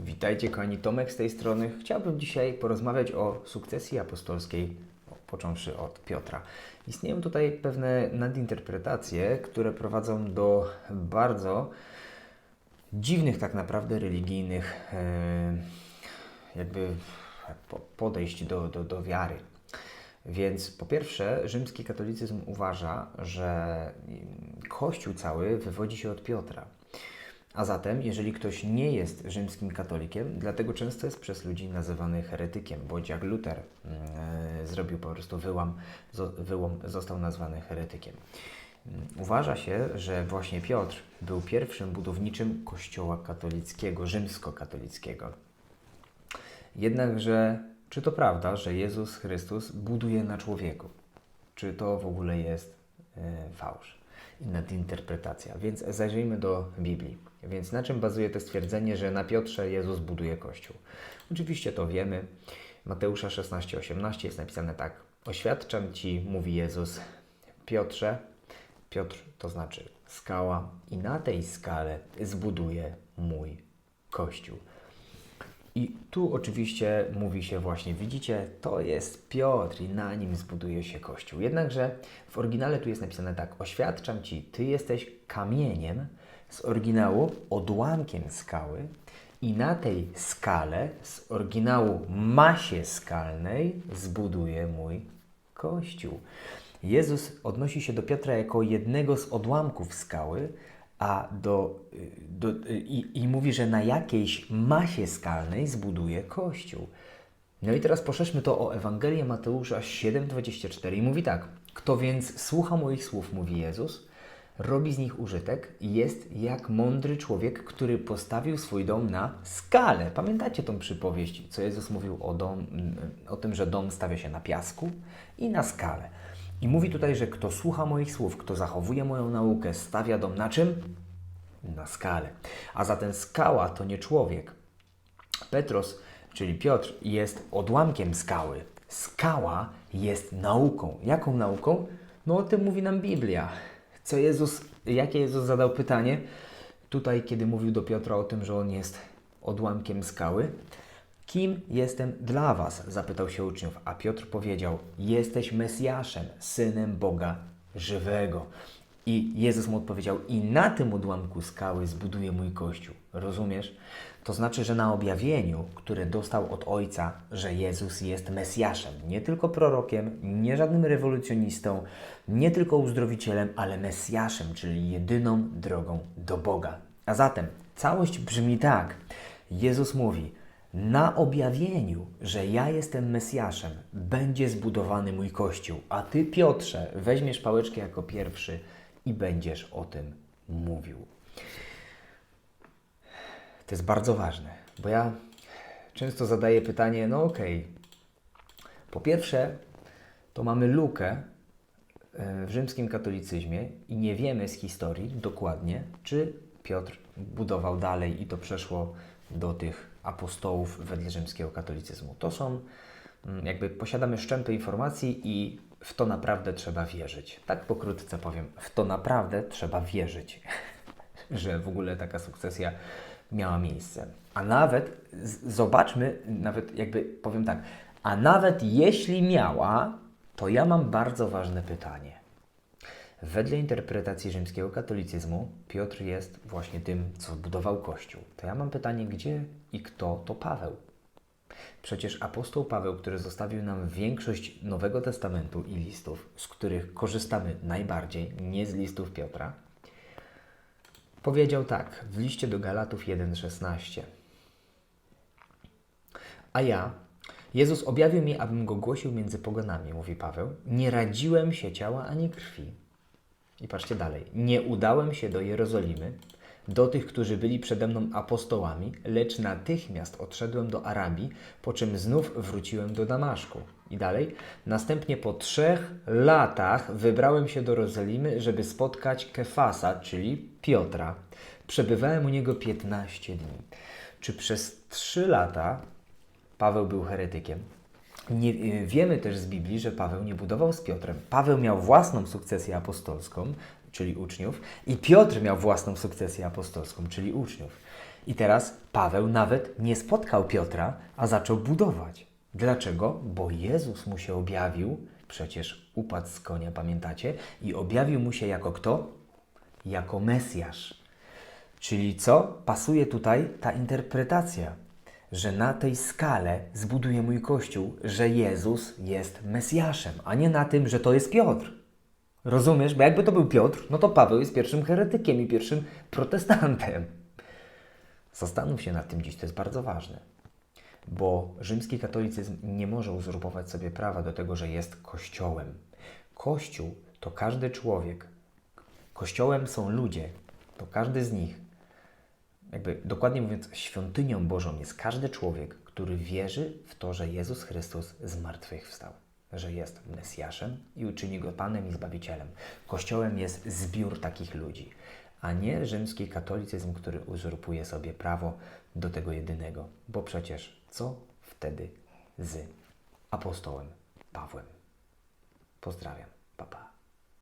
Witajcie kochani, Tomek z tej strony. Chciałbym dzisiaj porozmawiać o sukcesji apostolskiej, począwszy od Piotra. Istnieją tutaj pewne nadinterpretacje, które prowadzą do bardzo dziwnych tak naprawdę religijnych e, jakby po- podejść do, do, do wiary. Więc po pierwsze, rzymski katolicyzm uważa, że Kościół cały wywodzi się od Piotra. A zatem, jeżeli ktoś nie jest rzymskim katolikiem, dlatego często jest przez ludzi nazywany heretykiem, bądź jak Luter mm, zrobił po prostu wyłam, zo, wyłom, został nazwany heretykiem. Mm, Uważa się, że właśnie Piotr był pierwszym budowniczym kościoła katolickiego, rzymskokatolickiego. Jednakże, czy to prawda, że Jezus Chrystus buduje na człowieku? Czy to w ogóle jest e, fałsz nadinterpretacja? Więc zajrzyjmy do Biblii. Więc na czym bazuje to stwierdzenie, że na Piotrze Jezus buduje Kościół? Oczywiście to wiemy. Mateusza 16:18 jest napisane tak. Oświadczam Ci, mówi Jezus, Piotrze, Piotr to znaczy skała i na tej skale zbuduję mój Kościół. I tu oczywiście mówi się właśnie, widzicie, to jest Piotr i na nim zbuduje się Kościół. Jednakże w oryginale tu jest napisane tak, oświadczam Ci, Ty jesteś kamieniem z oryginału odłamkiem skały i na tej skale z oryginału masie skalnej zbuduję mój Kościół. Jezus odnosi się do Piotra jako jednego z odłamków skały, a do, do, i, i mówi, że na jakiejś masie skalnej zbuduje Kościół. No i teraz poszerzmy to o Ewangelię Mateusza 7,24 i mówi tak. Kto więc słucha moich słów, mówi Jezus, robi z nich użytek jest jak mądry człowiek, który postawił swój dom na skalę. Pamiętacie tą przypowieść, co Jezus mówił o, dom, o tym, że dom stawia się na piasku i na skalę. I mówi tutaj, że kto słucha moich słów, kto zachowuje moją naukę, stawia dom na czym? Na skalę. A zatem skała to nie człowiek. Petros, czyli Piotr, jest odłamkiem skały. Skała jest nauką. Jaką nauką? No o tym mówi nam Biblia. Co Jezus, jakie Jezus zadał pytanie tutaj, kiedy mówił do Piotra o tym, że on jest odłamkiem skały? Kim jestem dla was? zapytał się uczniów, a Piotr powiedział: Jesteś Mesjaszem, synem Boga żywego. I Jezus mu odpowiedział: I na tym odłamku skały zbuduję mój kościół. Rozumiesz? To znaczy, że na objawieniu, które dostał od Ojca, że Jezus jest Mesjaszem, nie tylko prorokiem, nie żadnym rewolucjonistą, nie tylko uzdrowicielem, ale Mesjaszem, czyli jedyną drogą do Boga. A zatem całość brzmi tak. Jezus mówi: na objawieniu, że ja jestem Mesjaszem, będzie zbudowany mój kościół, a ty, Piotrze, weźmiesz pałeczkę jako pierwszy i będziesz o tym mówił. To jest bardzo ważne, bo ja często zadaję pytanie: no okej, po pierwsze, to mamy lukę e, w rzymskim katolicyzmie i nie wiemy z historii dokładnie, czy Piotr budował dalej i to przeszło do tych apostołów wedle rzymskiego katolicyzmu. To są, mm, jakby posiadamy szczępy informacji i w to naprawdę trzeba wierzyć. Tak pokrótce powiem, w to naprawdę trzeba wierzyć, że w ogóle taka sukcesja miała miejsce. A nawet, zobaczmy, nawet jakby powiem tak, a nawet jeśli miała, to ja mam bardzo ważne pytanie. Wedle interpretacji rzymskiego katolicyzmu Piotr jest właśnie tym, co zbudował Kościół. To ja mam pytanie, gdzie i kto to Paweł? Przecież apostoł Paweł, który zostawił nam większość Nowego Testamentu i listów, z których korzystamy najbardziej, nie z listów Piotra, powiedział tak w liście do Galatów 1,16. A ja, Jezus objawił mi, abym go głosił między poganami, mówi Paweł. Nie radziłem się ciała ani krwi. I patrzcie dalej. Nie udałem się do Jerozolimy, do tych, którzy byli przede mną apostołami, lecz natychmiast odszedłem do Arabii, po czym znów wróciłem do Damaszku. I dalej. Następnie po trzech latach wybrałem się do Jerozolimy, żeby spotkać Kefasa, czyli Piotra. Przebywałem u niego 15 dni. Czy przez trzy lata Paweł był heretykiem? Nie, y, wiemy też z Biblii, że Paweł nie budował z Piotrem. Paweł miał własną sukcesję apostolską, czyli uczniów, i Piotr miał własną sukcesję apostolską, czyli uczniów. I teraz Paweł nawet nie spotkał Piotra, a zaczął budować. Dlaczego? Bo Jezus mu się objawił, przecież upadł z konia, pamiętacie? I objawił mu się jako kto? Jako Mesjasz. Czyli co? Pasuje tutaj ta interpretacja, że na tej skale zbuduje mój Kościół, że Jezus jest Mesjaszem, a nie na tym, że to jest Piotr. Rozumiesz? Bo jakby to był Piotr, no to Paweł jest pierwszym heretykiem i pierwszym protestantem. Zastanów się nad tym dziś, to jest bardzo ważne. Bo rzymski katolicyzm nie może uzurpować sobie prawa do tego, że jest kościołem. Kościół to każdy człowiek. Kościołem są ludzie, to każdy z nich. Jakby dokładnie mówiąc, świątynią Bożą jest każdy człowiek, który wierzy w to, że Jezus Chrystus zmartwychwstał, że jest Mesjaszem i uczyni go Panem i Zbawicielem. Kościołem jest zbiór takich ludzi, a nie rzymski katolicyzm, który uzurpuje sobie prawo do tego jedynego. Bo przecież co wtedy z apostołem Pawłem? Pozdrawiam, papa. Pa.